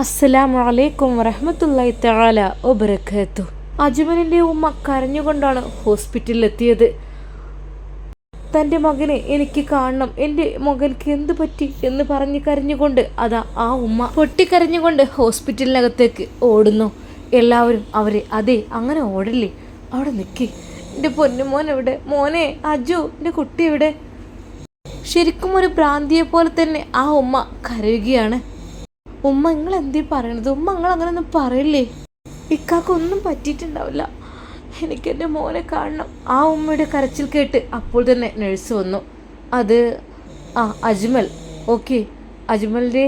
അസ്സലാമു അലൈക്കും വറഹമത്തല്ലായി തആല ഒബരക്കത്തു അജ്മലിന്റെ ഉമ്മ കരഞ്ഞുകൊണ്ടാണ് ഹോസ്പിറ്റലിലെത്തിയത്. തന്റെ മകനെ എനിക്ക് കാണണം എന്റെ മകൻക്ക് എന്ത് പറ്റി എന്ന് പറഞ്ഞ് കരഞ്ഞുകൊണ്ട് അതാ ആ ഉമ്മ പൊട്ടിക്കരഞ്ഞുകൊണ്ട് ഹോസ്പിറ്റലിനകത്തേക്ക് ഓടുന്നു. എല്ലാവരും അവരെ അതെ അങ്ങനെ ഓടല്ലേ? അവിടെ നിൽക്കി എന്റെ പൊന്നുമോൻ എവിടെ? മോനെ അജു എന്റെ കുട്ടി എവിടെ? ശരിക്കും ഒരു പ്രാന്തിയെ പോലെ തന്നെ ആ ഉമ്മ കരയുകയാണ്. ഉമ്മ നിങ്ങൾ എന്തേ പറയണത്? ഉമ്മ നിങ്ങൾ അങ്ങനെയൊന്നും പറയില്ലേ? ഇക്കാക്കൊന്നും പറ്റിയിട്ടുണ്ടാവില്ല. എനിക്ക് എന്റെ മോനെ കാണണം. ആ ഉമ്മയുടെ കരച്ചിൽ കേട്ട് അപ്പോൾ തന്നെ നഴ്സ് വന്നു. അത് ആ അജ്മൽ. ഓക്കെ അജ്മലിന്റെ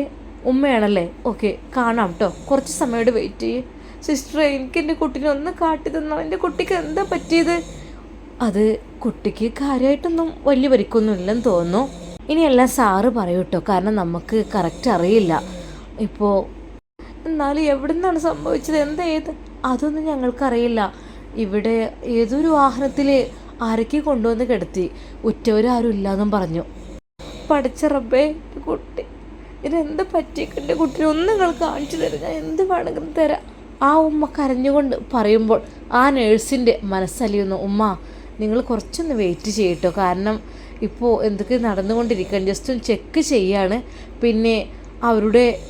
ഉമ്മയാണല്ലേ? ഓക്കെ കാണാം കേട്ടോ കുറച്ച് സമയം വെയിറ്റ് ചെയ്യേ. സിസ്റ്ററെ എനിക്ക് എന്റെ കുട്ടീനെ ഒന്ന് കാട്ടി തന്നോ? എന്റെ കുട്ടിക്ക് എന്താ പറ്റിയത്? അത് കുട്ടിക്ക് കാര്യമായിട്ടൊന്നും വലിയ പരിക്കൊന്നും ഇല്ലെന്ന് തോന്നുന്നു ഇനിയെല്ലാം സാറ് പറയൂട്ടോ കാരണം നമുക്ക് കറക്റ്റ് അറിയില്ല. ഇപ്പോൾ എന്നാലും എവിടെ നിന്നാണ് സംഭവിച്ചത്? എന്താ ഏത്? അതൊന്നും ഞങ്ങൾക്കറിയില്ല. ഇവിടെ ഏതൊരു വാഹനത്തിൽ ആരൊക്കെ കൊണ്ടുവന്ന് കിടത്തി? ഉറ്റവരാരും ഇല്ലാന്നും പറഞ്ഞു. പഠിച്ച റബ്ബേ കുട്ടി. ഇതെന്ത് പറ്റിയിട്ടുണ്ട് കുട്ടിനെ ഒന്നും നിങ്ങൾ കാണിച്ചു തരാം ഞാൻ എന്ത് വേണമെങ്കിലും തരാം. ആ ഉമ്മ കരഞ്ഞുകൊണ്ട് പറയുമ്പോൾ ആ നേഴ്സിന്റെ മനസ്സലിയുന്നു ഉമ്മ നിങ്ങൾ കുറച്ചൊന്ന് വെയിറ്റ് ചെയ്യട്ടോ. കാരണം ഇപ്പോൾ എന്തൊക്കെ നടന്നുകൊണ്ടിരിക്കുകയാണ്. ജസ്റ്റ് ഒന്ന് ചെക്ക് ചെയ്യാണ്. പിന്നെ അവരുടെ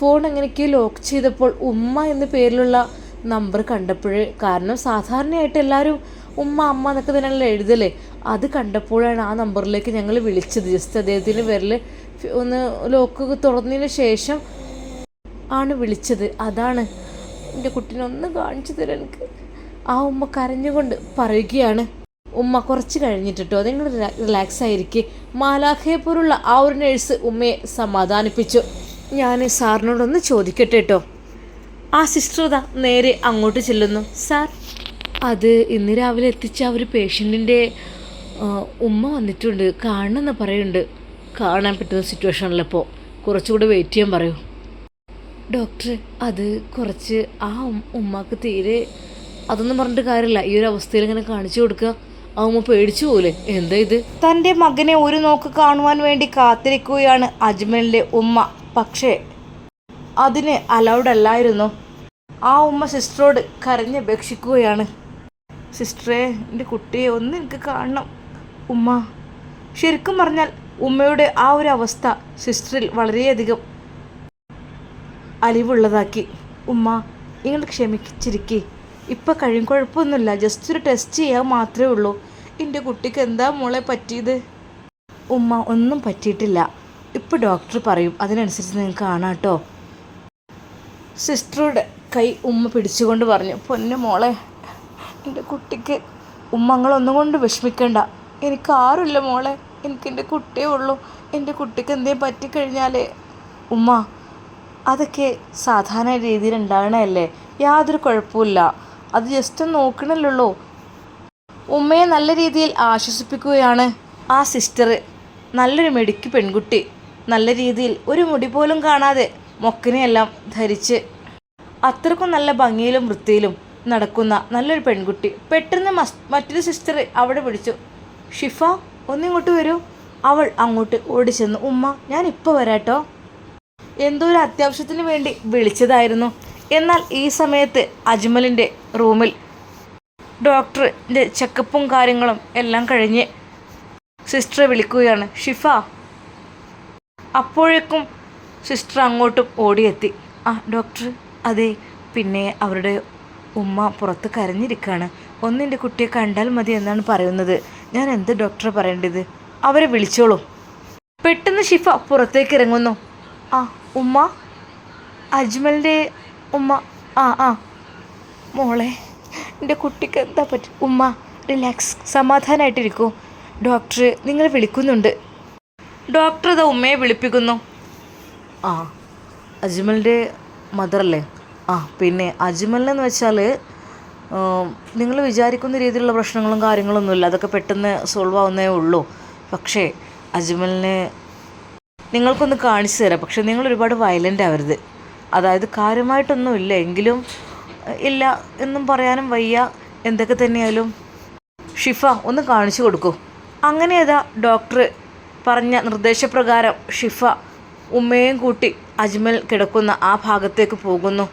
ഫോൺ എങ്ങനെയൊക്കെ ലോക്ക് ചെയ്തപ്പോൾ ഉമ്മ എന്ന പേരിലുള്ള നമ്പർ കണ്ടപ്പോൾ കാരണം സാധാരണയായിട്ട് എല്ലാവരും ഉമ്മ അമ്മ എന്നൊക്കെ തന്നെയാണ് എഴുതല്ലേ അത് കണ്ടപ്പോഴാണ് ആ നമ്പറിലേക്ക് ഞങ്ങൾ വിളിച്ചത്. ജസ്റ്റ് അദ്ദേഹത്തിന്റെ പേരിൽ ഒന്ന് ലോക്ക് തുറന്നതിന് ശേഷം ആണ് വിളിച്ചത്. അതാണ് എന്റെ കുട്ടീനെ ഒന്ന് കാണിച്ചു തരാൻ എനിക്ക്. ആ ഉമ്മ കരഞ്ഞുകൊണ്ട് പറയുകയാണ് ഉമ്മ കുറച്ച് കഴിഞ്ഞിട്ടോ നിങ്ങൾ റിലാക്സ് ആയിരിക്കെ. മാലാഖയെ പോലുള്ള ആ ഒരു നേഴ്സ് ഉമ്മയെ സമാധാനിപ്പിച്ചു. ഞാൻ സാറിനോടൊന്ന് ചോദിക്കട്ടെ കേട്ടോ ആ സിസ്റ്റർ ഇതാ നേരെ അങ്ങോട്ട് ചെല്ലുന്നു. സാർ അത് ഇന്ന് രാവിലെ എത്തിച്ച ആ ഒരു പേഷ്യന്റിന്റെ ഉമ്മ വന്നിട്ടുണ്ട്. കാണണമെന്ന് പറയുന്നുണ്ട്. കാണാൻ പറ്റുന്ന സിറ്റുവേഷനിലപ്പോൾ കുറച്ചുകൂടെ വെയിറ്റ് ചെയ്യാൻ പറയൂ. ഡോക്ടർ അത് കുറച്ച് ആ ഉമ്മക്ക് തീരെ അതൊന്നും പറഞ്ഞിട്ട് കാര്യമില്ല. ഈ ഒരു അവസ്ഥയിൽ ഇങ്ങനെ കാണിച്ചു കൊടുക്കുക ആ ഉമ്മ പേടിച്ചു പോലെ എന്താ ഇത്? തന്റെ മകനെ ഒരു നോക്ക് കാണുവാൻ വേണ്ടി കാത്തിരിക്കുകയാണ് അജ്മലിന്റെ ഉമ്മ. പക്ഷേ അതിന് അലൗഡ് അല്ലായിരുന്നു ആ ഉമ്മ സിസ്റ്ററോട് കരഞ്ഞപേക്ഷിക്കുകയാണ്. സിസ്റ്ററെ എന്റെ കുട്ടിയെ ഒന്ന് എനിക്ക് കാണണം ഉമ്മ. ശരിക്കും പറഞ്ഞാൽ ഉമ്മയുടെ ആ ഒരു അവസ്ഥ സിസ്റ്ററിൽ വളരെയധികം അലിവുള്ളതാക്കി. ഉമ്മ നിങ്ങൾ ക്ഷമിച്ചിരിക്കേ. ഇപ്പം കഴിയും കുഴപ്പമൊന്നുമില്ല. ജസ്റ്റ് ഒരു ടെസ്റ്റ് ചെയ്യാൻ മാത്രമേ ഉള്ളൂ. എന്റെ കുട്ടിക്ക് എന്താ മോളെ പറ്റിയത്? ഉമ്മ ഒന്നും പറ്റിയിട്ടില്ല. ഇപ്പോൾ ഡോക്ടർ പറയും അതിനനുസരിച്ച് നിങ്ങൾക്ക് കാണാം കേട്ടോ സിസ്റ്ററുടെ കൈ ഉമ്മ പിടിച്ചുകൊണ്ട് പറഞ്ഞു പൊന്നു മോളെ എന്റെ കുട്ടിക്ക് ഉമ്മങ്ങളൊന്നും കൊണ്ട് വിഷമിക്കണ്ട. എനിക്ക് ആരുമില്ല മോളെ എനിക്ക് എന്റെ കുട്ടിയേ ഉള്ളൂ. എന്റെ കുട്ടിക്ക് എന്തേലും പറ്റിക്കഴിഞ്ഞാൽ ഉമ്മ അതൊക്കെ സാധാരണ രീതിയിൽ ഉണ്ടാകണല്ലേ യാതൊരു കുഴപ്പമില്ല അത് ജസ്റ്റ് നോക്കണല്ലോ ഉമ്മയെ നല്ല രീതിയിൽ ആശ്വസിപ്പിക്കുകയാണ് ആ സിസ്റ്റർ നല്ലൊരു മെടുക്കി പെൺകുട്ടി. നല്ല രീതിയിൽ ഒരു മുടി പോലും കാണാതെ മൊക്കിനെയെല്ലാം ധരിച്ച് അത്രക്കും നല്ല ഭംഗിയിലും വൃത്തിയിലും നടക്കുന്ന നല്ലൊരു പെൺകുട്ടി. പെട്ടെന്ന് മറ്റൊരു സിസ്റ്റർ അവിടെ പിടിച്ചു ഷിഫ ഒന്നിങ്ങോട്ട് വരൂ. അവൾ അങ്ങോട്ട് ഓടിച്ചെന്നു. ഉമ്മ ഞാൻ ഇപ്പോൾ വരാട്ടോ. എന്തോ ഒരു അത്യാവശ്യത്തിന് വേണ്ടി വിളിച്ചതായിരുന്നു. എന്നാൽ ഈ സമയത്ത് അജ്മലിന്റെ റൂമിൽ ഡോക്ടറിന്റെ ചെക്കപ്പും കാര്യങ്ങളും എല്ലാം കഴിഞ്ഞ് സിസ്റ്ററെ വിളിക്കുകയാണ്. ഷിഫ അപ്പോഴേക്കും സിസ്റ്റർ അങ്ങോട്ടും ഓടിയെത്തി. ആ ഡോക്ടർ അതെ പിന്നെ അവരുടെ ഉമ്മ പുറത്ത് കരഞ്ഞിരിക്കുകയാണ് ഒന്നിന്റെ കുട്ടിയെ കണ്ടാൽ മതി എന്നാണ് പറയുന്നത്. ഞാൻ എന്ത് ഡോക്ടറെ പറയേണ്ടത്? അവരെ വിളിച്ചോളൂ. പെട്ടെന്ന് ഷിഫ പുറത്തേക്ക് ഇറങ്ങുന്നു. ആ ഉമ്മ? അജ്മലിന്റെ ഉമ്മ? ആ ആ. മോളെ എന്റെ കുട്ടിക്ക് എന്താ പറ്റും? ഉമ്മ റിലാക്സ് സമാധാനമായിട്ടിരിക്കൂ ഡോക്ടർ നിങ്ങൾ വിളിക്കുന്നുണ്ട്. ഡോക്ടർ അത് ഉമ്മയെ വിളിപ്പിക്കുന്നു. ആ അജ്മലിന്റെ അല്ലേ ആ പിന്നെ അജ്മലിനെന്ന് വെച്ചാൽ നിങ്ങൾ വിചാരിക്കുന്ന രീതിയിലുള്ള പ്രശ്നങ്ങളും കാര്യങ്ങളൊന്നുമില്ല. അതൊക്കെ പെട്ടെന്ന് സോൾവ് ആവുന്നേ ഉള്ളൂ. പക്ഷേ അജ്മലിനെ നിങ്ങൾക്കൊന്ന് കാണിച്ചു തരാം. പക്ഷേ നിങ്ങൾ ഒരുപാട് വയലന്റ് ആവരുത്. അതായത് കാര്യമായിട്ടൊന്നും ഇല്ല എങ്കിലും ഇല്ല എന്നും പറയാനും വയ്യ. എന്തൊക്കെ തന്നെയാലും ഷിഫ ഒന്ന് കാണിച്ചു കൊടുക്കൂ. അങ്ങനെ അതാ ഡോക്ടർ പറഞ്ഞ നിർദ്ദേശപ്രകാരം ഷിഫ ഉമ്മയും കൂട്ടി അജ്മൽ കിടക്കുന്ന ആ ഭാഗത്തേക്ക് പോകുന്നു.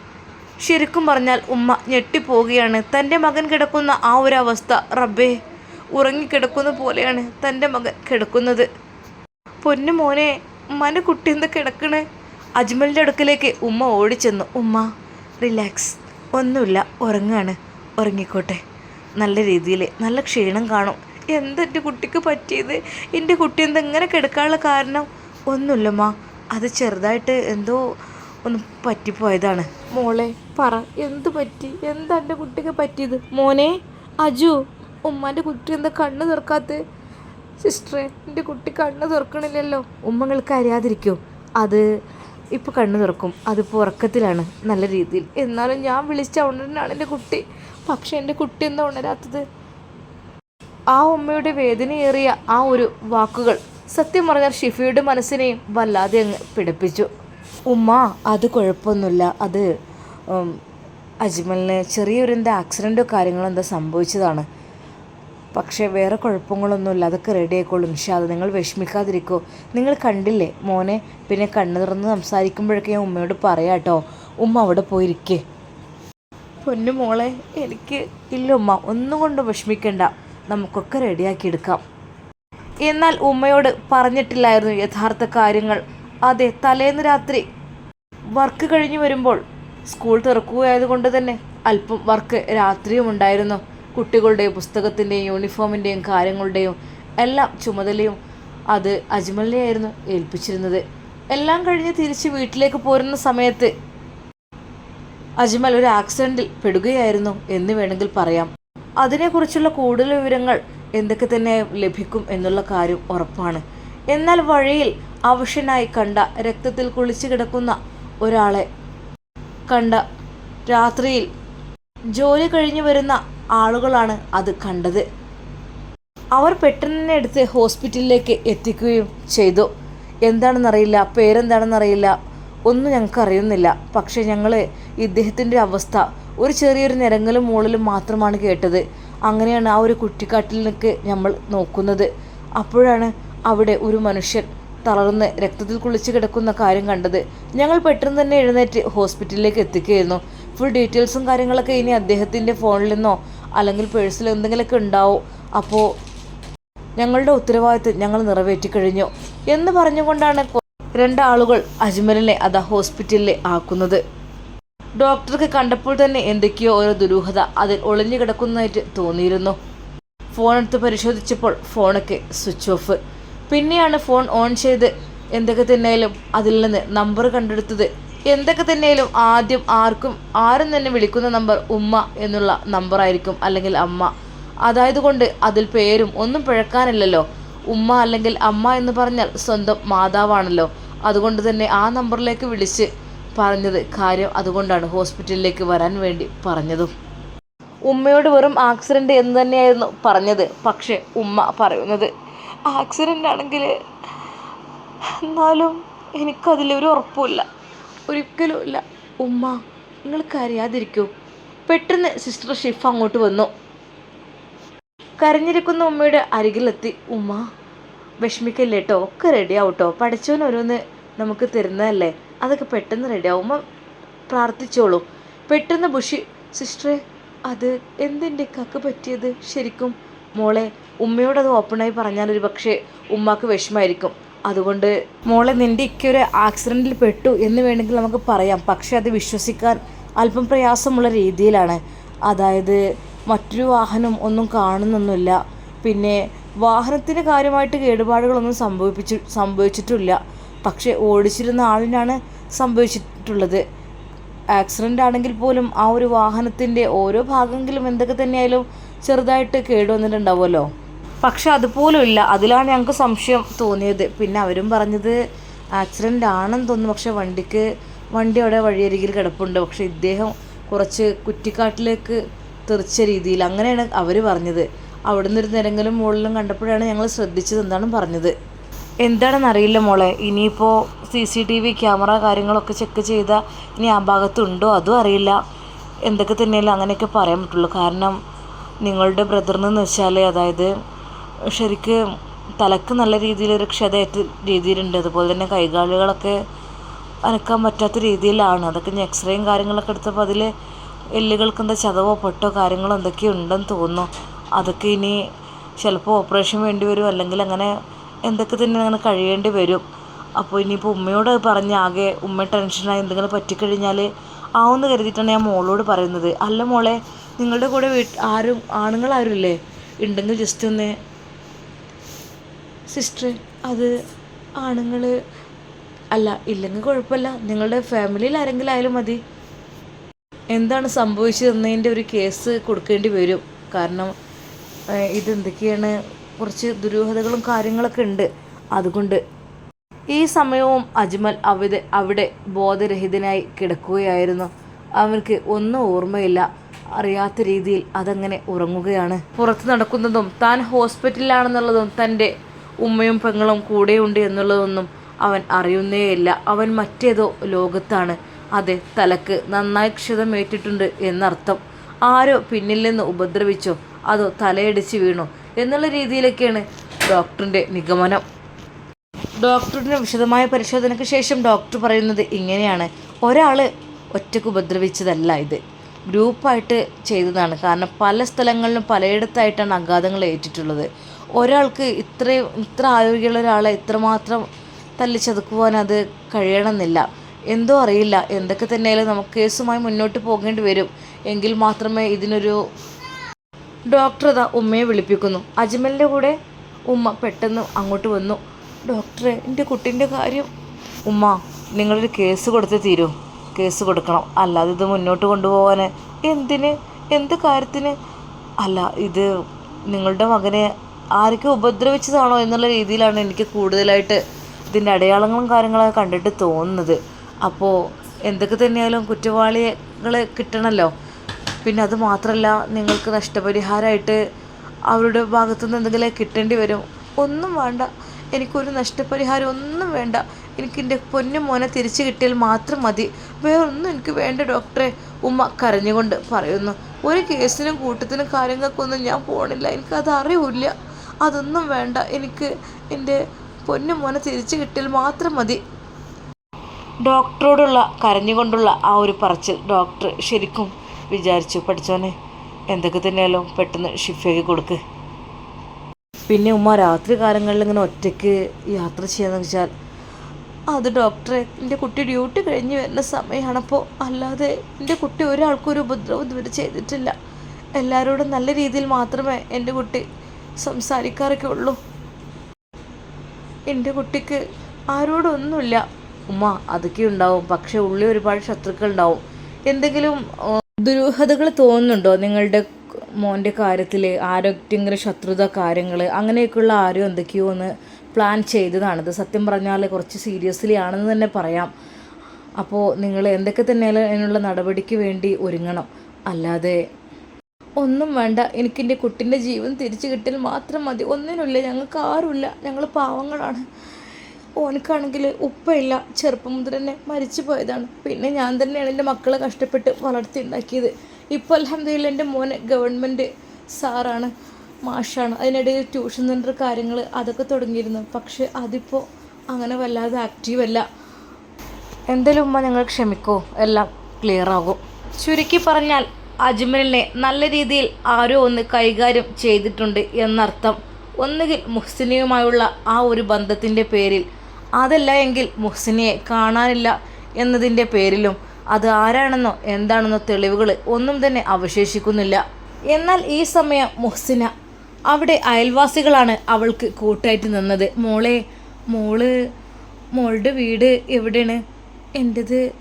ശരിക്കും പറഞ്ഞാൽ ഉമ്മ ഞെട്ടിപ്പോവുകയാണ്. തന്റെ മകൻ കിടക്കുന്ന ആ ഒരു അവസ്ഥ റബ്ബേ ഉറങ്ങിക്കിടക്കുന്ന പോലെയാണ് തന്റെ മകൻ കിടക്കുന്നത്. പൊന്നു മോനെ ഉമ്മാന്റെ കുട്ടി എന്താ കിടക്കണേ? അജ്മലിന്റെ അടുക്കലേക്ക് ഉമ്മ ഓടിച്ചെന്നു. ഉമ്മ റിലാക്സ് ഒന്നുമില്ല ഉറങ്ങാണ്. ഉറങ്ങിക്കോട്ടെ. നല്ല രീതിയിൽ നല്ല ക്ഷീണം കാണും. എന്താ എന്റെ കുട്ടിക്ക് പറ്റിയത്? എന്റെ കുട്ടി എന്താ ഇങ്ങനെ കിടക്കാനുള്ള കാരണം? ഒന്നുമില്ലമ്മ. അത് ചെറുതായിട്ട് എന്തോ ഒന്ന് പറ്റിപ്പോയതാണ്. മോളെ പറ. എന്ത് പറ്റി? എന്താ എന്റെ കുട്ടിക്ക് പറ്റിയത്? മോനെ അജു ഉമ്മാന്റെ കുട്ടി എന്താ കണ്ണ് തുറക്കാത്ത? സിസ്റ്ററെ എന്റെ കുട്ടി കണ്ണ് തുറക്കണില്ലല്ലോ. ഉമ്മങ്ങൾക്ക് അറിയാതിരിക്കോ. അത് ഇപ്പോൾ കണ്ണ് തുറക്കും. അതിപ്പോൾ ഉറക്കത്തിലാണ് നല്ല രീതിയിൽ. എന്നാലും ഞാൻ വിളിച്ച ഉണരനാണ് എന്റെ കുട്ടി. പക്ഷേ എന്റെ കുട്ടി എന്താ ഉണരാത്തത്? ആ ഉമ്മയുടെ വേദനയേറിയ ആ ഒരു വാക്കുകൾ സത്യം പറഞ്ഞാൽ ഷിഫിയുടെ മനസ്സിനെയും വല്ലാതെ അങ്ങ് പിടിപ്പിച്ചു. ഉമ്മ അത് കുഴപ്പമൊന്നുമില്ല. അത് അജ്മലിന് ചെറിയൊരു എന്താ ആക്സിഡന്റോ കാര്യങ്ങളോ എന്താ സംഭവിച്ചതാണ്. പക്ഷേ വേറെ കുഴപ്പങ്ങളൊന്നുമില്ല. അതൊക്കെ റെഡി ആയിക്കോളും. നിഷാദ് നിങ്ങൾ വിഷമിക്കാതിരിക്കോ. നിങ്ങൾ കണ്ടില്ലേ മോനെ? പിന്നെ കണ്ണു തുറന്ന് സംസാരിക്കുമ്പോഴൊക്കെ ഞാൻ ഉമ്മയോട് പറയാം കേട്ടോ. ഉമ്മ അവിടെ പോയിരിക്കേ. പൊന്നു മോളെ എനിക്ക് ഇല്ല ഉമ്മ. ഒന്നും കൊണ്ട് വിഷമിക്കണ്ട. നമുക്കൊക്കെ റെഡിയാക്കി എടുക്കാം. എന്നാൽ ഉമ്മയോട് പറഞ്ഞിട്ടില്ലായിരുന്നു യഥാർത്ഥ കാര്യങ്ങൾ. അതെ തലേന്ന് രാത്രി വർക്ക് കഴിഞ്ഞു വരുമ്പോൾ സ്കൂൾ തുറക്കുകയായതുകൊണ്ട് തന്നെ അല്പം വർക്ക് രാത്രിയും ഉണ്ടായിരുന്നു. കുട്ടികളുടെയും പുസ്തകത്തിന്റെയും യൂണിഫോമിന്റെയും കാര്യങ്ങളുടെയും എല്ലാം ചുമതലയും അത് അജ്മലിനെയായിരുന്നു ഏൽപ്പിച്ചിരുന്നത്. എല്ലാം കഴിഞ്ഞ് തിരിച്ച് വീട്ടിലേക്ക് പോരുന്ന സമയത്ത് അജ്മൽ ഒരു ആക്സിഡന്റിൽ പെടുകയായിരുന്നു എന്ന് വേണമെങ്കിൽ പറയാം. അതിനെക്കുറിച്ചുള്ള കൂടുതൽ വിവരങ്ങൾ എന്തൊക്കെ തന്നെ ലഭിക്കും എന്നുള്ള കാര്യം ഉറപ്പാണ്. എന്നാൽ വഴിയിൽ അവശനായി കണ്ട രക്തത്തിൽ കുളിച്ചു കിടക്കുന്ന ഒരാളെ കണ്ട രാത്രിയിൽ ജോലി കഴിഞ്ഞു വരുന്ന ആളുകളാണ് അത് കണ്ടത്. അവർ പെട്ടെന്ന് തന്നെ എടുത്ത് ഹോസ്പിറ്റലിലേക്ക് എത്തിക്കുകയും ചെയ്തു. എന്താണെന്നറിയില്ല പേരെന്താണെന്നറിയില്ല ഒന്നും ഞങ്ങൾക്ക് അറിയുന്നില്ല പക്ഷേ ഞങ്ങൾ ഇദ്ദേഹത്തിന്റെ അവസ്ഥ ഒരു ചെറിയൊരു നിരങ്ങലും മുകളിലും മാത്രമാണ് കേട്ടത്. അങ്ങനെയാണ് ആ ഒരു കുറ്റിക്കാട്ടിലേക്ക് നമ്മൾ നോക്കുന്നത്. അപ്പോഴാണ് അവിടെ ഒരു മനുഷ്യൻ തളർന്ന് രക്തത്തിൽ കുളിച്ച് കിടക്കുന്ന കാര്യം കണ്ടത്. ഞങ്ങൾ പെട്ടെന്ന് തന്നെ എഴുന്നേറ്റ് ഹോസ്പിറ്റലിലേക്ക് എത്തിക്കുകയായിരുന്നു. ഫുൾ ഡീറ്റെയിൽസും കാര്യങ്ങളൊക്കെ ഇനി അദ്ദേഹത്തിന്റെ ഫോണിൽ നിന്നോ അല്ലെങ്കിൽ പേഴ്സിലോ എന്തെങ്കിലുമൊക്കെ ഉണ്ടാവും? അപ്പോൾ ഞങ്ങളുടെ ഉത്തരവാദിത്വം ഞങ്ങൾ നിറവേറ്റി കഴിഞ്ഞു. എന്ന് പറഞ്ഞുകൊണ്ടാണ് രണ്ടാളുകൾ അജ്മലിനെ അതാ ഹോസ്പിറ്റലിൽ ആക്കുന്നത്. ഡോക്ടർക്ക് കണ്ടപ്പോൾ തന്നെ എന്തൊക്കെയോ ഓരോ ദുരൂഹത അതിൽ ഒളിഞ്ഞു കിടക്കുന്നതായിട്ട് തോന്നിയിരുന്നു. ഫോൺ എടുത്ത് പരിശോധിച്ചപ്പോൾ ഫോണൊക്കെ സ്വിച്ച് ഓഫ്. പിന്നെയാണ് ഫോൺ ഓൺ ചെയ്ത് എന്തൊക്കെ തന്നെയാലും അതിൽ നിന്ന് നമ്പർ കണ്ടെടുത്തത്. എന്തൊക്കെ തന്നെയാലും ആദ്യം ആർക്കും ആരും തന്നെ വിളിക്കുന്ന നമ്പർ ഉമ്മ എന്നുള്ള നമ്പറായിരിക്കും അല്ലെങ്കിൽ അമ്മ. അതായത് കൊണ്ട് അതിൽ പേരും ഒന്നും പിഴക്കാനില്ലല്ലോ. ഉമ്മ അല്ലെങ്കിൽ അമ്മ എന്ന് പറഞ്ഞാൽ സ്വന്തം മാതാവാണല്ലോ. അതുകൊണ്ട് തന്നെ ആ നമ്പറിലേക്ക് വിളിച്ച് പറഞ്ഞത് കാര്യം അതുകൊണ്ടാണ് ഹോസ്പിറ്റലിലേക്ക് വരാൻ വേണ്ടി പറഞ്ഞതും. ഉമ്മയോട് വെറും ആക്സിഡന്റ് എന്ന് തന്നെയായിരുന്നു പറഞ്ഞത്. പക്ഷേ ഉമ്മ പറയുന്നത് ആക്സിഡന്റ് ആണെങ്കിൽ എന്നാലും എനിക്കതിലൊരു ഉറപ്പുമില്ല. ഒരിക്കലും ഇല്ല. ഉമ്മ നിങ്ങൾ കരയാതിരിക്കൂ. പെട്ടെന്ന് സിസ്റ്റർ ഷിഫ് അങ്ങോട്ട് വന്നു. കരഞ്ഞിരിക്കുന്ന ഉമ്മയുടെ അരികിലെത്തി. ഉമ്മ വിഷമിക്കല്ലേട്ടോ? ഒക്കെ റെഡി ആവട്ടോ? പഠിച്ചവനോരോന്ന് നമുക്ക് തരുന്നതല്ലേ? അതൊക്കെ പെട്ടെന്ന് റെഡിയാവും ഉമ്മ പ്രാർത്ഥിച്ചോളൂ. പെട്ടെന്ന് ബുഷി സിസ്റ്ററെ അത് എന്തിന്റെ കക്ക് പറ്റിയത്? ശരിക്കും മോളെ ഉമ്മയോട് അത് ഓപ്പണായി പറഞ്ഞാൽ ഒരു പക്ഷേ ഉമ്മാക്ക് വിഷമായിരിക്കും. അതുകൊണ്ട് മോളെ നിന്റെ ഇക്കൊരു ആക്സിഡന്റിൽ പെട്ടു എന്ന് വേണമെങ്കിൽ നമുക്ക് പറയാം. പക്ഷെ അത് വിശ്വസിക്കാൻ അല്പം പ്രയാസമുള്ള രീതിയിലാണ്. അതായത് മറ്റൊരു വാഹനം ഒന്നും കാണുന്നൊന്നുമില്ല. പിന്നെ വാഹനത്തിന് കാര്യമായിട്ട് കേടുപാടുകളൊന്നും സംഭവിപ്പിച്ചു സംഭവിച്ചിട്ടില്ല. പക്ഷേ ഓടിച്ചിരുന്ന ആളിനാണ് സംഭവിച്ചിട്ടുള്ളത്. ആക്സിഡന്റ് ആണെങ്കിൽ പോലും ആ ഒരു വാഹനത്തിന്റെ ഓരോ ഭാഗമെങ്കിലും എന്തൊക്കെ തന്നെയായാലും ചെറുതായിട്ട് കേടുവന്നിട്ടുണ്ടാവുമല്ലോ. പക്ഷെ അതുപോലും ഇല്ല അതിലാണ് ഞങ്ങൾക്ക് സംശയം തോന്നിയത്. പിന്നെ അവരും പറഞ്ഞത് ആക്സിഡന്റ് ആണെന്ന് തോന്നുന്നു. പക്ഷെ വണ്ടിക്ക് വണ്ടി അവിടെ വഴിയരികിൽ കിടപ്പുണ്ട്. പക്ഷേ ഇദ്ദേഹം കുറച്ച് കുറ്റിക്കാട്ടിലേക്ക് തെറിച്ച രീതിയിൽ അങ്ങനെയാണ് അവർ പറഞ്ഞത്. അവിടുന്ന് ഒരു നിരങ്ങലും മുകളിലും കണ്ടപ്പോഴാണ് ഞങ്ങൾ ശ്രദ്ധിച്ചത് എന്താണ് പറഞ്ഞത്. എന്താണെന്ന് അറിയില്ല മോളെ. ഇനിയിപ്പോൾ C C T V camera കാര്യങ്ങളൊക്കെ ചെക്ക് ചെയ്താൽ ഇനി ആ ഭാഗത്തുണ്ടോ? അതും അറിയില്ല. എന്തൊക്കെ തന്നെയല്ല അങ്ങനെയൊക്കെ പറയാൻ പറ്റുള്ളൂ. കാരണം നിങ്ങളുടെ ബ്രദറിനെന്ന് വെച്ചാൽ അതായത് ശരിക്ക് തലക്ക് നല്ല രീതിയിൽ ഒരു ക്ഷതയേറ്റ രീതിയിലുണ്ട്. അതുപോലെ തന്നെ കൈകാലുകളൊക്കെ അനക്കാൻ പറ്റാത്ത രീതിയിലാണ്. അതൊക്കെ ഞാൻ എക്സ്റേയും കാര്യങ്ങളൊക്കെ എടുത്തപ്പോൾ അതിൽ എല്ലുകൾക്ക് എന്താ ചതവോ പൊട്ടോ കാര്യങ്ങളോ എന്തൊക്കെയോ ഉണ്ടെന്ന് തോന്നുന്നു. അതൊക്കെ ഇനി ചിലപ്പോൾ ഓപ്പറേഷൻ വേണ്ടി വരും. അല്ലെങ്കിൽ അങ്ങനെ എന്തൊക്കെ തന്നെ അങ്ങനെ കഴിയേണ്ടി വരും. അപ്പോൾ ഇനിയിപ്പോൾ ഉമ്മയോട് പറഞ്ഞ് ആകെ ഉമ്മ ടെൻഷനായി എന്തെങ്കിലും പറ്റിക്കഴിഞ്ഞാൽ ആവുമെന്ന് കരുതിയിട്ടാണ് ഞാൻ മോളോട് പറയുന്നത്. അല്ല മോളെ നിങ്ങളുടെ കൂടെ വീട്ട് ആരും ആണുങ്ങളാരും ഇല്ലേ? ഉണ്ടെങ്കിൽ ജസ്റ്റ് ഒന്ന് സിസ്റ്റർ അത് ആണുങ്ങൾ അല്ല ഇല്ലെങ്കിൽ കുഴപ്പമില്ല. നിങ്ങളുടെ ഫാമിലിയിൽ ആരെങ്കിലും ആയാലും മതി. എന്താണ് സംഭവിച്ചതെന്നതിന്റെ ഒരു കേസ് കൊടുക്കേണ്ടി വരും. കാരണം ഇതെന്തൊക്കെയാണ് കുറച്ച് ദുരൂഹതകളും കാര്യങ്ങളൊക്കെ ഉണ്ട്. അതുകൊണ്ട് ഈ സമയവും അജ്മൽ അവിടെ അവിടെ ബോധരഹിതനായി കിടക്കുകയായിരുന്നു. അവർക്ക് ഒന്നും ഓർമ്മയില്ല. അറിയാത്ത രീതിയിൽ അതങ്ങനെ ഉറങ്ങുകയാണ്. പുറത്ത് നടക്കുന്നതും താൻ ഹോസ്പിറ്റലിലാണെന്നുള്ളതും തന്റെ ഉമ്മയും പെങ്ങളും കൂടെയുണ്ട് എന്നുള്ളതൊന്നും അവൻ അറിയുന്നേയില്ല. അവൻ മറ്റേതോ ലോകത്താണ്. അതെ തലക്ക് നന്നായി ക്ഷതമേറ്റിട്ടുണ്ട് എന്നർത്ഥം. ആരോ പിന്നിൽ നിന്ന് ഉപദ്രവിച്ചോ അതോ തലയടിച്ച് വീണോ? എന്നുള്ള രീതിയിലൊക്കെയാണ് ഡോക്ടറിന്റെ നിഗമനം. ഡോക്ടറിന്റെ വിശദമായ പരിശോധനയ്ക്ക് ശേഷം ഡോക്ടർ പറയുന്നത് ഇങ്ങനെയാണ്. ഒരാൾ ഒറ്റയ്ക്ക് ഉപദ്രവിച്ചതല്ല ഇത്. ഗ്രൂപ്പായിട്ട് ചെയ്തതാണ്. കാരണം പല സ്ഥലങ്ങളിലും പലയിടത്തായിട്ടാണ് അഗാധങ്ങൾ ഏറ്റിട്ടുള്ളത്. ഒരാൾക്ക് ഇത്രയും ഇത്ര ആരോഗ്യമുള്ള ഒരാളെ ഇത്രമാത്രം തല്ലി ചതുക്കുവാൻ അത് കഴിയണമെന്നില്ല. എന്തോ അറിയില്ല. എന്തൊക്കെ തന്നെയായാലും നമുക്ക് കേസുമായി മുന്നോട്ട് പോകേണ്ടി വരും. എങ്കിൽ മാത്രമേ ഇതിനൊരു ഡോക്ടർ ഇതാ ഉമ്മയെ വിളിപ്പിക്കുന്നു. അജ്മലിന്റെ കൂടെ ഉമ്മ പെട്ടെന്ന് അങ്ങോട്ട് വന്നു. ഡോക്ടറെ എന്റെ കുട്ടീന്റെ കാര്യം. ഉമ്മ നിങ്ങളൊരു കേസ് കൊടുത്ത് തീരൂ. കേസ് കൊടുക്കണം. അല്ലാതെ ഇത് മുന്നോട്ട് കൊണ്ടുപോകാൻ എന്തിന്? എന്ത് കാര്യത്തിന്? അല്ല ഇത് നിങ്ങളുടെ മകനെ ആരൊക്കെ ഉപദ്രവിച്ചതാണോ എന്നുള്ള രീതിയിലാണ് എനിക്ക് കൂടുതലായിട്ട് ഇതിന്റെ അടയാളങ്ങളും കാര്യങ്ങളൊക്കെ കണ്ടിട്ട് തോന്നുന്നത്. അപ്പോൾ എന്തൊക്കെ തന്നെയായാലും കുറ്റവാളികളെ കിട്ടണമല്ലോ പിന്നെ അത് മാത്രമല്ല നിങ്ങൾക്ക് നഷ്ടപരിഹാരമായിട്ട് അവരുടെ ഭാഗത്തു നിന്ന് എന്തെങ്കിലും കിട്ടേണ്ടി വരും. ഒന്നും വേണ്ട. എനിക്കൊരു നഷ്ടപരിഹാരം ഒന്നും വേണ്ട. എനിക്ക് എന്റെ പൊന്നു മോനെ തിരിച്ചു കിട്ടിയാൽ മാത്രം മതി. വേറൊന്നും എനിക്ക് വേണ്ട ഡോക്ടറെ. ഉമ്മ കരഞ്ഞുകൊണ്ട് പറയുന്നു. ഒരു കേസിനും കൂട്ടത്തിനും കാര്യങ്ങൾക്കൊന്നും ഞാൻ പോണില്ല. എനിക്കത് അറിയില്ല അതൊന്നും വേണ്ട. എനിക്ക് എന്റെ പൊന്നു മോനെ തിരിച്ചു കിട്ടിയാൽ മാത്രം മതി. ഡോക്ടറോടുള്ള കരഞ്ഞുകൊണ്ടുള്ള ആ ഒരു പറച്ചിൽ ഡോക്ടർ ശരിക്കും വിചാരിച്ചു. പഠിച്ചോനെ എന്തൊക്കെ തന്നെയാലും പെട്ടെന്ന് ഷിഫയ്ക്ക് കൊടുക്ക്. പിന്നെ ഉമ്മ രാത്രി കാലങ്ങളിൽ ഇങ്ങനെ ഒറ്റയ്ക്ക് യാത്ര ചെയ്യാന്ന് വെച്ചാൽ അത് ഡോക്ടറെ എന്റെ കുട്ടി ഡ്യൂട്ടി കഴിഞ്ഞ് വരുന്ന സമയമാണപ്പോൾ അല്ലാതെ എന്റെ കുട്ടി ഒരാൾക്കും ഒരു ഉപദ്രവം ഇതുവരെ ചെയ്തിട്ടില്ല. എല്ലാവരോടും നല്ല രീതിയിൽ മാത്രമേ എന്റെ കുട്ടി സംസാരിക്കാറൊക്കെ ഉള്ളൂ. എന്റെ കുട്ടിക്ക് ആരോടൊന്നുമില്ല. ഉമ്മ അതൊക്കെ ഉണ്ടാവും. പക്ഷെ ഉള്ളിൽ ഒരുപാട് ശത്രുക്കൾ ഉണ്ടാവും. എന്തെങ്കിലും ദുരൂഹതകൾ തോന്നുന്നുണ്ടോ നിങ്ങളുടെ മോന്റെ കാര്യത്തിൽ ആരോഗ്യങ്കര ശത്രുത കാര്യങ്ങൾ അങ്ങനെയൊക്കെയുള്ള ആരും എന്തൊക്കെയോ ഒന്ന് പ്ലാൻ ചെയ്തതാണിത്. സത്യം പറഞ്ഞാൽ കുറച്ച് സീരിയസ്ലി ആണെന്ന് തന്നെ പറയാം. അപ്പോൾ നിങ്ങൾ എന്തൊക്കെ തന്നെ അതിനുള്ള നടപടിക്ക് വേണ്ടി ഒരുങ്ങണം. അല്ലാതെ ഒന്നും വേണ്ട. എനിക്കെന്റെ കുട്ടിന്റെ ജീവൻ തിരിച്ചു കിട്ടിയാൽ മാത്രം മതി. ഒന്നിനുമില്ല. ഞങ്ങൾക്ക് ആരുമില്ല. ഞങ്ങൾ പാവങ്ങളാണ്. ഓനക്കാണെങ്കിൽ ഉപ്പയില്ല. ചെറുപ്പം മുതൽ തന്നെ മരിച്ചു പോയതാണ്. പിന്നെ ഞാൻ തന്നെയാണ് എന്റെ മക്കളെ കഷ്ടപ്പെട്ട് വളർത്തി ഉണ്ടാക്കിയത്. ഇപ്പോൾ അലഹമ്മദില്ല എന്റെ മോനെ ഗവൺമെന്റ് സാറാണ് മാഷാണ്. അതിനിടയിൽ ട്യൂഷൻ സെന്റർ കാര്യങ്ങൾ അതൊക്കെ തുടങ്ങിയിരുന്നു. പക്ഷെ അതിപ്പോൾ അങ്ങനെ വല്ലാതെ ആക്റ്റീവ് അല്ല. എന്തായാലും ഉമ്മ ഞങ്ങൾ ക്ഷമിക്കോ. എല്ലാം ക്ലിയർ ആകും. ചുരുക്കി പറഞ്ഞാൽ അജ്മലിനെ നല്ല രീതിയിൽ ആരോ ഒന്ന് കൈകാര്യം ചെയ്തിട്ടുണ്ട് എന്നർത്ഥം. ഒന്നുകിൽ മുഹ്സിനിയുമായുള്ള ആ ഒരു ബന്ധത്തിന്റെ പേരിൽ അതല്ല എങ്കിൽ മുഹ്സിനിയെ കാണാനില്ല എന്നതിന്റെ പേരിലും അത് ആരാണെന്നോ എന്താണെന്നോ തെളിവുകൾ ഒന്നും തന്നെ അവശേഷിക്കുന്നില്ല. എന്നാൽ ഈ സമയം മുഹ്സിന അവിടെ അയൽവാസികളാണ് അവൾക്ക് കൂട്ടായിട്ട് നിന്നത്. മോളെ മോൾ മോളുടെ വീട് എവിടെയാണ്? എന്റെത്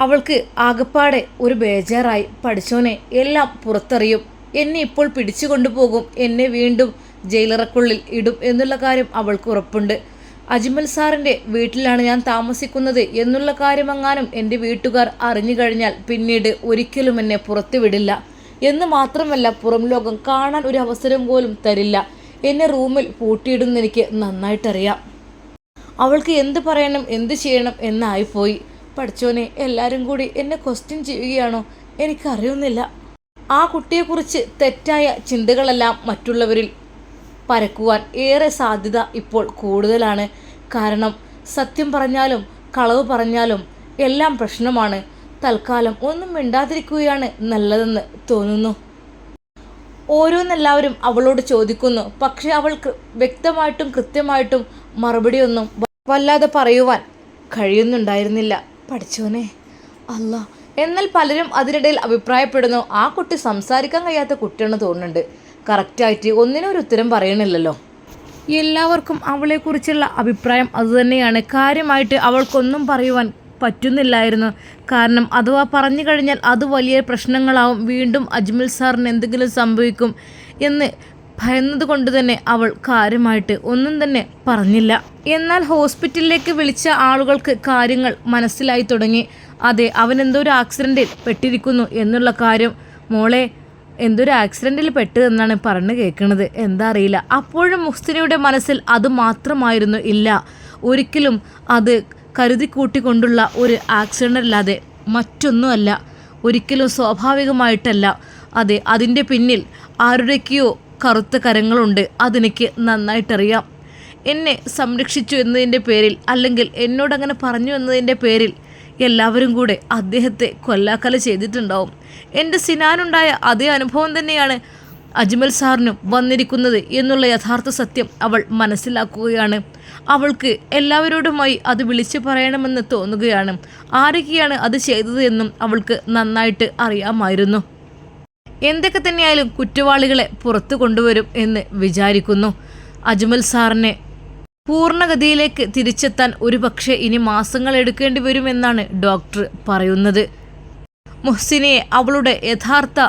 അവൾക്ക് ആകപ്പാടെ ഒരു ബേജാറായി. പഠിച്ചോനെ എല്ലാം പുറത്തറിയും. എന്നെ ഇപ്പോൾ പിടിച്ചു കൊണ്ടുപോകും. എന്നെ വീണ്ടും ജയിലറക്കുള്ളിൽ ഇടും എന്നുള്ള കാര്യം അവൾക്ക് ഉറപ്പുണ്ട്. അജ്മൽ സാറിന്റെ വീട്ടിലാണ് ഞാൻ താമസിക്കുന്നത് എന്നുള്ള കാര്യമെങ്ങാനും എന്റെ വീട്ടുകാർ അറിഞ്ഞു കഴിഞ്ഞാൽ പിന്നീട് ഒരിക്കലും എന്നെ പുറത്തുവിടില്ല. എന്ന് മാത്രമല്ല പുറം ലോകം കാണാൻ ഒരു അവസരം പോലും തരില്ല. എന്നെ റൂമിൽ പൂട്ടിയിടുന്ന എനിക്ക് നന്നായിട്ടറിയാം. അവൾക്ക് എന്ത് പറയണം എന്ത് ചെയ്യണം എന്നായിപ്പോയി. പഠിച്ചോനെ എല്ലാവരും കൂടി എന്നെ ക്വസ്റ്റ്യൻ ചെയ്യുകയാണോ? എനിക്കറിയുന്നില്ല. ആ കുട്ടിയെക്കുറിച്ച് തെറ്റായ ചിന്തകളെല്ലാം മറ്റുള്ളവരിൽ പരക്കുവാൻ ഏറെ സാധ്യത ഇപ്പോൾ കൂടുതലാണ്. കാരണം സത്യം പറഞ്ഞാലും കളവ് പറഞ്ഞാലും എല്ലാം പ്രശ്നമാണ്. തൽക്കാലം ഒന്നും മിണ്ടാതിരിക്കുകയാണ് നല്ലതെന്ന് തോന്നുന്നു. ഓരോന്നെല്ലാവരും അവളോട് ചോദിക്കുന്നു. പക്ഷേ അവൾ വ്യക്തമായിട്ടും കൃത്യമായിട്ടും മറുപടിയൊന്നും വല്ലാതെ പറയുവാൻ കഴിയുന്നുണ്ടായിരുന്നില്ല. പഠിച്ചോനെ അല്ല എന്നാൽ പലരും അതിനിടയിൽ അഭിപ്രായപ്പെടുന്നു ആ കുട്ടി സംസാരിക്കാൻ കഴിയാത്ത കുട്ടിയാണെന്ന് തോന്നുന്നുണ്ട്. കറക്റ്റായിട്ട് ഒന്നിനും ഒരു ഉത്തരം പറയണില്ലല്ലോ. എല്ലാവർക്കും അവളെക്കുറിച്ചുള്ള അഭിപ്രായം അതുതന്നെയാണ്. കാര്യമായിട്ട് അവൾക്കൊന്നും പറയുവാൻ പറ്റുന്നില്ലായിരുന്നു. കാരണം അഥവാ പറഞ്ഞു കഴിഞ്ഞാൽ അത് വലിയ പ്രശ്നങ്ങളാവും. വീണ്ടും അജ്മൽ സാറിന് എന്തെങ്കിലും സംഭവിക്കും എന്ന് ഭയന്നത് കൊണ്ട് തന്നെ അവൾ കാര്യമായിട്ട് ഒന്നും തന്നെ പറഞ്ഞില്ല. എന്നാൽ ഹോസ്പിറ്റലിലേക്ക് വിളിച്ച ആളുകൾക്ക് കാര്യങ്ങൾ മനസ്സിലായി തുടങ്ങി. അതെ അവൻ എന്തോ ഒരു ആക്സിഡന്റിൽ പെട്ടിരിക്കുന്നു എന്നുള്ള കാര്യം. മോളെ എന്തൊരു ആക്സിഡന്റിൽ പെട്ടു എന്നാണ് പറഞ്ഞു കേൾക്കുന്നത് എന്താ അറിയില്ല. അപ്പോഴും മുസ്തിനയുടെ മനസ്സിൽ അത് മാത്രമായിരുന്നു ഇല്ല. ഒരിക്കലും അത് കരുതി കൂട്ടിക്കൊണ്ടുള്ള ഒരു ആക്സിഡന്റ് അല്ലാതെ മറ്റൊന്നുമല്ല. ഒരിക്കലും സ്വാഭാവികമായിട്ടല്ല. അതെ അതിന്റെ പിന്നിൽ ആരുടെയൊക്കെയോ കറുത്ത കരങ്ങളുണ്ട്. അതെനിക്ക് നന്നായിട്ടറിയാം. എന്നെ സംരക്ഷിച്ചു എന്നതിന്റെ പേരിൽ അല്ലെങ്കിൽ എന്നോടങ്ങനെ പറഞ്ഞു എന്നതിന്റെ പേരിൽ എല്ലാവരും കൂടെ അദ്ദേഹത്തെ കൊല്ലാക്കല ചെയ്തിട്ടുണ്ടാവും. എന്റെ സിനാനുണ്ടായ അതേ അനുഭവം തന്നെയാണ് അജ്മൽ സാറിനും വന്നിരിക്കുന്നത് എന്നുള്ള യഥാർത്ഥ സത്യം അവൾ മനസ്സിലാക്കുകയാണ്. അവൾക്ക് എല്ലാവരോടുമായി അത് വിളിച്ചു പറയണമെന്ന് തോന്നുകയാണ്. ആരൊക്കെയാണ് അത് ചെയ്തത് എന്നും അവൾക്ക് നന്നായിട്ട് അറിയാമായിരുന്നു. എന്തൊക്കെ തന്നെയായാലും കുറ്റവാളികളെ പുറത്തു കൊണ്ടുവരും എന്ന് വിചാരിക്കുന്നു. അജ്മൽ സാറിനെ പൂർണഗതിയിലേക്ക് തിരിച്ചെത്താൻ ഒരുപക്ഷെ ഇനി മാസങ്ങൾ എടുക്കേണ്ടി വരുമെന്നാണ് ഡോക്ടർ പറയുന്നത്. മുഹ്സിനെ അവളുടെ യഥാർത്ഥ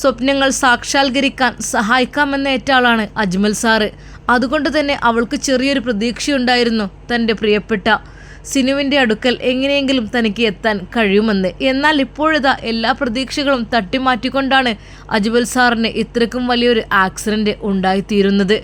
സ്വപ്നങ്ങൾ സാക്ഷാത്കരിക്കാൻ സഹായിക്കാമെന്ന ഏറ്റാളാണ് അജ്മൽ സാറ്. അതുകൊണ്ട് തന്നെ അവൾക്ക് ചെറിയൊരു പ്രതീക്ഷയുണ്ടായിരുന്നു തന്റെ പ്രിയപ്പെട്ട സിനുവിന്റെ അടുക്കൽ എങ്ങനെയെങ്കിലും തനിക്ക് എത്താൻ കഴിയുമെന്ന്. എന്നാൽ ഇപ്പോഴിതാ എല്ലാ പ്രതീക്ഷകളും തട്ടിമാറ്റിക്കൊണ്ടാണ് അജ്മൽ സാറിന് ഇത്രക്കും വലിയൊരു ആക്സിഡന്റ് ഉണ്ടായിത്തീരുന്നത്.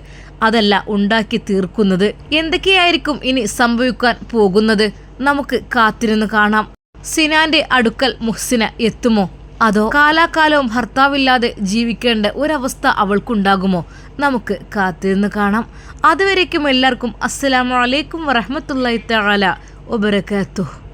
അതല്ല ഉണ്ടാക്കി തീർക്കുന്നത്. എന്തൊക്കെയായിരിക്കും ഇനി സംഭവിക്കാൻ പോകുന്നത്? നമുക്ക് കാത്തിരുന്ന് കാണാം. സിനാന്റെ അടുക്കൽ മുഹ്സിന എത്തുമോ? അതോ കാലാകാലവും ഭർത്താവില്ലാതെ ജീവിക്കേണ്ട ഒരവസ്ഥ അവൾക്കുണ്ടാകുമോ? നമുക്ക് കാത്തിരുന്ന് കാണാം. അതുവരേക്കും എല്ലാവർക്കും അസ്സലാമലൈക്കും വറഹമത്തല്ലാ തആല വബറകാതുഹു.